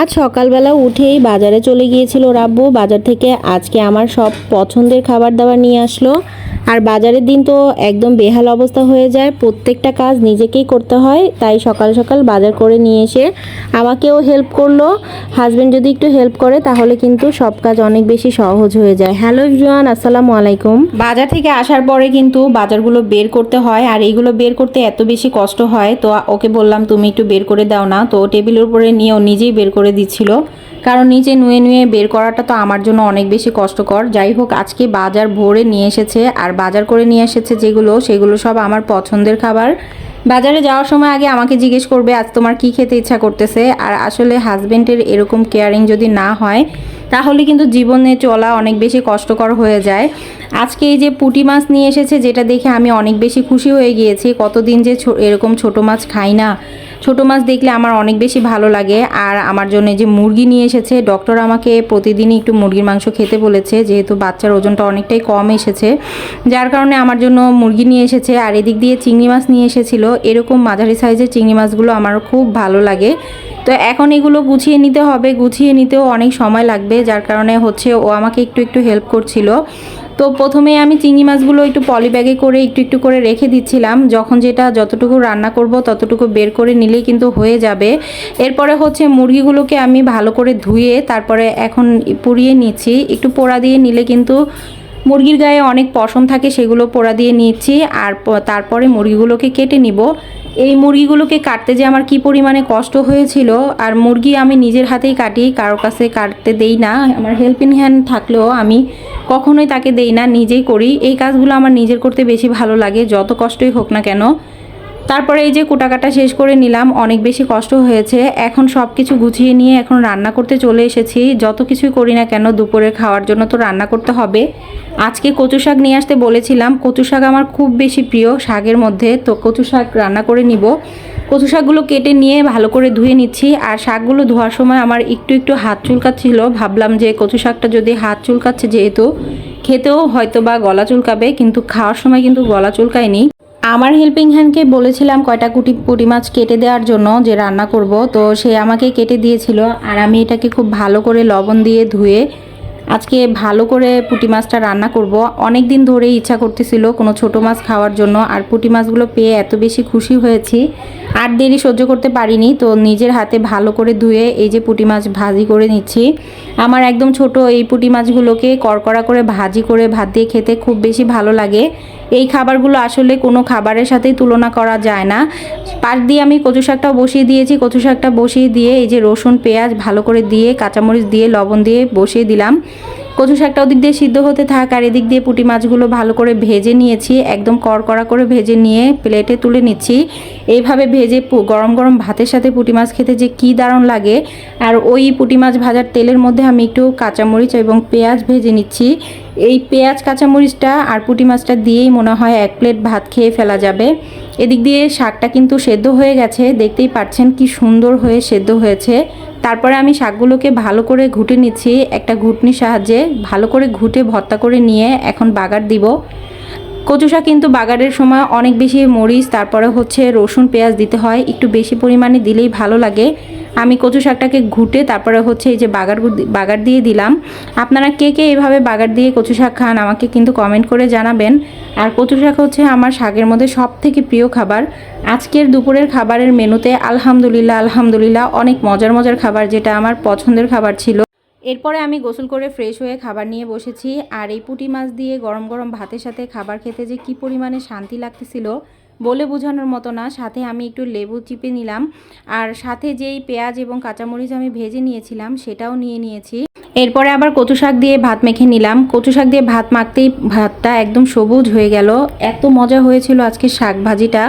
আজ সকালবেলা উঠেই বাজারে চলে গিয়েছিল রাব্বু। বাজার থেকে আজকে আমার সব পছন্দের খাবার দাবার নিয়ে আসলো। আর বাজারের দিন তো একদম বেহাল অবস্থা হয়ে যায়। প্রত্যেকটা কাজ নিজেকেই করতে হয়, তাই সকাল সকাল বাজার করে নিয়ে এসে আমাকেও হেল্প করল। হাজব্যান্ড যদি একটু হেল্প করে, তাহলে কিন্তু সব কাজ অনেক বেশি সহজ হয়ে যায়। হ্যালো ইভরিওয়ান আসসালামু আলাইকুম। বাজার থেকে আসার পরে কিন্তু বাজারগুলো বের করতে হয়, আর এইগুলো বের করতে এত বেশি কষ্ট হয়, তো ওকে বললাম, তুমি একটু বের করে দাও না। তো টেবিলের উপরে নিয়েও নিজেই বের করে দিচ্ছিল। কারণ নিচে নুয়ে নুয়ে বের করাটা তো আমার জন্য অনেক বেশি কষ্টকর। যাই হোক, আজকে বাজার ভরে নিয়ে এসেছে, আর বাজার করে নিয়ে এসেছে যেগুলো, সেগুলো সব আমার পছন্দের খাবার। বাজারে যাওয়ার সময় আগে আমাকে জিজ্ঞেস করবে, আজ তোমার কি খেতে ইচ্ছা করতেছে? আর আসলে হাজবেন্ডের এরকম কেয়ারিং যদি না হয়, তাহলে কিন্তু জীবনে চলা অনেক বেশি কষ্টকর হয়ে যায়। আজকে এই যে পুঁটি মাছ নিয়ে এসেছে, যেটা দেখে আমি অনেক বেশি খুশি হয়ে গিয়েছি। কতদিন যে এরকম ছোট মাছ খাই না ছোট মাছ দেখলে আমার অনেক বেশি ভালো লাগে। আর আমার জন্য যে মুরগি নিয়ে এসেছে ডক্টর আমাকে প্রতিদিনই একটু মুরগির মাংস খেতে বলেছে, যেহেতু বাচ্চার ওজনটা অনেকটাই কম এসেছে। যার কারণে আমার জন্য মুরগি নিয়ে এসেছে, আর এদিক দিয়ে চিংড়ি মাছ নিয়ে এসেছিল। এরকম মাঝারি সাইজের চিংড়ি মাছগুলো আমার খুব ভালো লাগে। তো এখন এগুলো গুছিয়ে নিতে হবে, গুছিয়ে নিতেও অনেক সময় লাগবে, যার কারণে হচ্ছে ও আমাকে একটু একটু হেল্প করছিল। তো প্রথমে আমি চিংড়ি মাছগুলো একটু পলি ব্যাগে করে একটু একটু করে রেখে দিচ্ছিলাম। যখন যেটা যতটুকু রান্না করব ততটুকু বের করে নিলেই কিন্তু হয়ে যাবে। এরপরে হচ্ছে মুরগিগুলোকে আমি ভালো করে ধুয়ে তারপরে এখন পুড়িয়ে নিচ্ছি। একটু পোড়া দিয়ে নিলে কিন্তু মুরগির গায়ে অনেক পশম থাকে, সেগুলো পোড়া দিয়ে নিচ্ছি আর তারপরে মুরগিগুলোকে কেটে নিব। এই মুরগিগুলোকে কাটতে যে আমার কি পরিমাণে কষ্ট হয়েছিল, আর মুরগি আমি নিজের হাতেই কাটি, কারও কাছে কাটতে দেই না। আমার হেল্পিং হ্যান্ড থাকলেও আমি কখনোই তাকে দেই না, নিজেই করি। এই কাজগুলো আমার নিজের করতে বেশি ভালো লাগে, যত কষ্টই হোক না কেন। তারপরে এই যে কুটাকাটা শেষ করে নিলাম, অনেক বেশি কষ্ট হয়েছে। এখন সব কিছু গুছিয়ে নিয়ে এখন রান্না করতে চলে এসেছি। যত কিছুই করি না কেন দুপুরে খাওয়ার জন্য তো রান্না করতে হবে। আজকে কচু শাক নিয়ে আসতে বলেছিলাম। কচু শাক আমার খুব বেশি প্রিয় শাকের মধ্যে। তো কচু শাক রান্না করে নিব। কচু শাকগুলো কেটে নিয়ে ভালো করে ধুয়ে নিচ্ছি। আর শাকগুলো ধোয়ার সময় আমার একটু একটু হাত চুলকাচ্ছিল। ভাবলাম যে কচু শাকটা যদি হাত চুলকাচ্ছে যেহেতু, খেতেও হয়তো বা গলা চুলকাবে, কিন্তু খাওয়ার সময় কিন্তু গলা চুলকায়নি। আমার হেল্পিং হ্যান্ডকে বলেছিলাম কয়টা কুটি, পুঁটি মাছ কেটে দেওয়ার জন্য যে রান্না করব। তো সে আমাকে কেটে দিয়েছিল আর আমি এটাকে খুব ভালো করে লবণ দিয়ে ধুয়ে আজকে ভালো করে পুঁটি মাছটা রান্না করব। অনেক দিন ধরেই ইচ্ছা করতেছিল কোনো ছোট মাছ খাওয়ার জন্য আর পুঁটি মাছগুলো পেয়ে এত বেশি খুশি হয়েছি। আর দেরি সহ্য করতে পারিনি, তো নিজের হাতে ভালো করে ধুয়ে এই যে পুঁটি মাছ ভাজি করে নিচ্ছি। আমার একদম ছোট এই পুঁটি মাছগুলোকে কড়কড়া করে ভাজি করে ভাত দিয়ে খেতে খুব বেশি ভালো লাগে। এই খাবারগুলো আসলে কোনো খাবারের সাথেই তুলনা করা যায় না। পাশ দিয়ে আমি কচু শাকটাও বসিয়ে দিয়েছি। কচু শাকটা বসিয়ে দিয়ে এই যে রসুন, পেঁয়াজ ভালো করে দিয়ে, কাঁচামরিচ দিয়ে, লবণ দিয়ে বসিয়ে দিলাম। কচু শাকটা ওদিক দিয়ে সিদ্ধ হতে থাক আর এদিক দিয়ে পুঁটি মাছগুলো ভালো করে ভেজে নিয়েছি, একদম কড়কড়া করে ভেজে নিয়ে প্লেটে তুলে নিচ্ছি। এইভাবে ভেজে গরম গরম ভাতের সাথে পুঁটি মাছ খেতে যে কী দারুণ লাগে। আর ওই পুঁটি মাছ ভাজার তেলের মধ্যে আমি একটু কাঁচামরিচ এবং পেঁয়াজ ভেজে নিচ্ছি। এই পেঁয়াজ, কাঁচামরিচটা আর পুঁটি মাছটা দিয়েই মনে হয় এক প্লেট ভাত খেয়ে ফেলা যাবে। এদিক দিয়ে শাকটা কিন্তু সেদ্ধ হয়ে গেছে, দেখতেই পাচ্ছেন কি সুন্দর হয়ে সেদ্ধ হয়েছে। তারপরে আমি শাকগুলোকে ভালো করে ঘুটে নিচ্ছি, একটা ঘুটনির সাহায্যে ভালো করে ঘুটে ভর্তা করে নিয়ে এখন বাগার দিব। কচু শাক কিন্তু বাগারের সময় অনেক বেশি মরিচ, তারপরে হচ্ছে রসুন, পেঁয়াজ দিতে হয়, একটু বেশি পরিমাণে দিলেই ভালো লাগে। আমি কচু শাকটাকে ঘুটে তারপরে হচ্ছে এই যে বাগার বাগার দিয়ে দিলাম। আপনারা কে কে এভাবে বাগার দিয়ে কচু শাক খান আমাকে কিন্তু কমেন্ট করে জানাবেন। আর কচু শাক হচ্ছে আমার শাকের মধ্যে সব থেকে প্রিয় খাবার। আজকের দুপুরের খাবারের মেনুতে আলহামদুলিল্লাহ আলহামদুলিল্লাহ অনেক মজার মজার খাবার যেটা আমার পছন্দের খাবার ছিল। এরপরে আমি গোসল করে ফ্রেশ হয়ে খাবার নিয়ে বসেছি। আর এই পুঁটি মাছ দিয়ে গরম গরম ভাতের সাথে খাবার খেতে যে কি পরিমাণে শান্তি লাগতেছিল বলে বোঝানোর মতো না। সাথে আমি একটু লেবু চিপে নিলাম। আর সাথে যেই পেঁয়াজ এবং কাঁচামরিচ আমি ভেজে নিয়েছিলাম, সেটাও নিয়ে নিয়েছি। এরপরে আবার কচু শাক দিয়ে ভাত মেখে নিলাম। কচু শাক দিয়ে ভাত মাখতেই ভাতটা একদম সবুজ হয়ে গেল। এত মজা হয়েছিল আজকে শাক ভাজিটা।